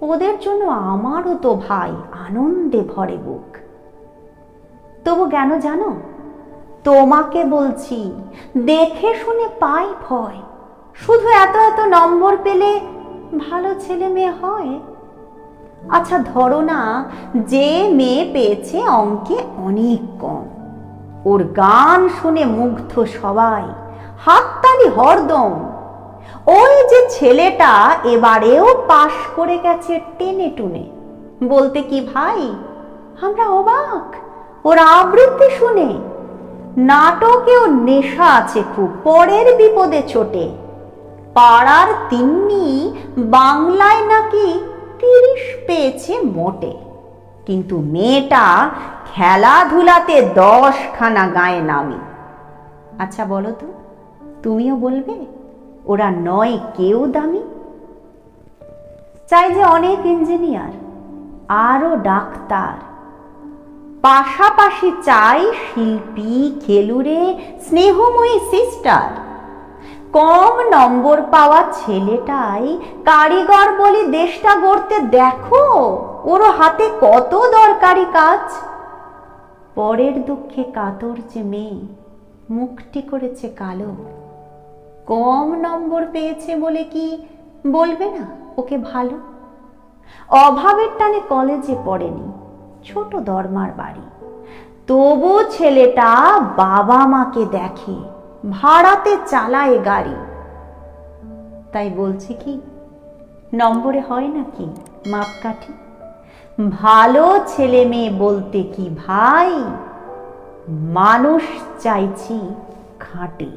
ওদের জন্য আমারও তো ভাই আনন্দে ভরে বুক। তবু কেন জানো? তোমাকে বলছি, দেখে শুনে পাই ভয়। শুধু এত এত নম্বর পেলে ভালো ছেলে মেয়ে হয়? আচ্ছা ধরো না, যে মেয়ে পেয়েছে অঙ্কে অনেক কম। ওর গান শুনে মুগ্ধ সবাই। হাততালি হরদম। ওই যে ছেলেটা এবারেও পাশ করে গেছে টেনে টুনে। বলতে কি ভাই? আমরা অবাক, ওর আবৃত্তি শুনে। নাটকেও নেশা আছে খুব, পরের বিপদে ছোটে। পাড়ার তিন্নি বাংলায় নাকি তিরিশ পেয়েছে মোটে। কিন্তু মেয়েটা খেলাধুলাতে দশখানা গায়ে নামে। আচ্ছা বলো তো, তুমিও বলবে? ওরা নয়, কেউ দামি। চাই যে অনেক ইঞ্জিনিয়ার, আরও ডাক্তার। পাশাপাশি চাই শিল্পী, খেলুড়ে, স্নেহময়ী সিস্টার। কম নম্বর পাওয়া ছেলেটাই কারিগর বলি দেশটা গড়তে দেখো, ওর হাতে কত দরকারি কাজ। পরের দুঃখে কাতর যে মেয়ে, মুখটি করেছে কালো। কম নম্বর পেয়েছে বলে কি বলবে না? ওকে ভালো? অভাবের টানে কলেজে পড়েনি, ছোট দরমার বাড়ি। তবু ছেলেটা বাবা মাকে দেখে, ভাড়াতে চালায় গাড়ি। তাই বলছি কি, নম্বরে হয় নাকি মাপকাঠি? ভালো ছেলে মেয়ে বলতে কি ভাই? মানুষ চাইছি খাঁটি।